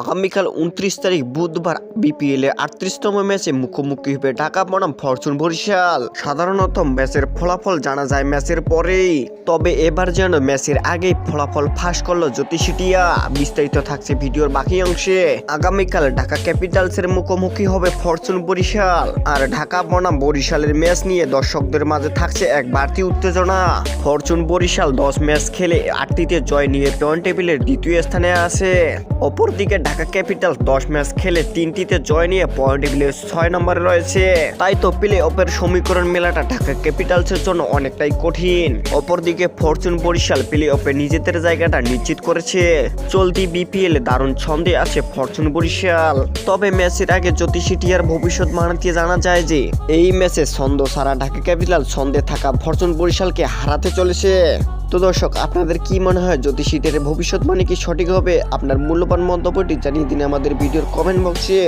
আগামীকাল উনত্রিশ তারিখ বুধবার বিপিএল এর আটত্রিশতম ম্যাচে মুখোমুখি হবে ঢাকা বনাম ফরচুন বরিশাল। সাধারণত ম্যাচের ফলাফল জানা যায় ম্যাচের পরেই, তবে এবার যেন ম্যাচের আগেই ফলাফল ফাঁস করল জ্যোতিষিটিয়া বিস্তারিত থাকছে ভিডিওর বাকি অংশে। আগামীকাল ঢাকা ক্যাপিটালসের মুখোমুখি হবে ফরচুন বরিশাল, আর ঢাকা বনাম বরিশালের ম্যাচ নিয়ে দর্শকদের মাঝে থাকছে এক বাড়তি উত্তেজনা। ফরচুন বরিশাল দশ ম্যাচ খেলে আটটিতে জয় নিয়ে পয়েন্ট টেবিলের দ্বিতীয় স্থানে আছে। অপরদিকে ঢাকা ক্যাপিটাল দশ ম্যাচ খেলে তিনটিতে জয় নিয়ে পয়েন্ট টেবিলের ছয় নম্বরে রয়েছে। তাই তো প্লে অফের সমীকরণ মেলাটা ঢাকা ক্যাপিটালসের জন্য অনেকটাই কঠিন। অপরদিকে ফরচুন বরিশাল প্লে অফে নিজেদের জায়গাটা নিশ্চিত করেছে। চলতি বিপিএল দারুণ ছন্দে আছে ফরচুন বরিশাল। তবে ম্যাচের আগে জ্যোতিষিটিয়ার ভবিষ্যৎ মানাতে জানা যায় যে, এই ম্যাচে ছন্দ সারা ঢাকা ক্যাপিটাল ছন্দে থাকা ফরচুন বরিশালকে হারাতে চলেছে। তো দর্শক, আপনাদের কি মনে হয় জ্যোতিষীদের ভবিষ্যৎ মানে কি সঠিক হবে? আপনার মূল্যবান মন্তব্যটি জানিয়ে দিন আমাদের ভিডিওর কমেন্ট বক্সে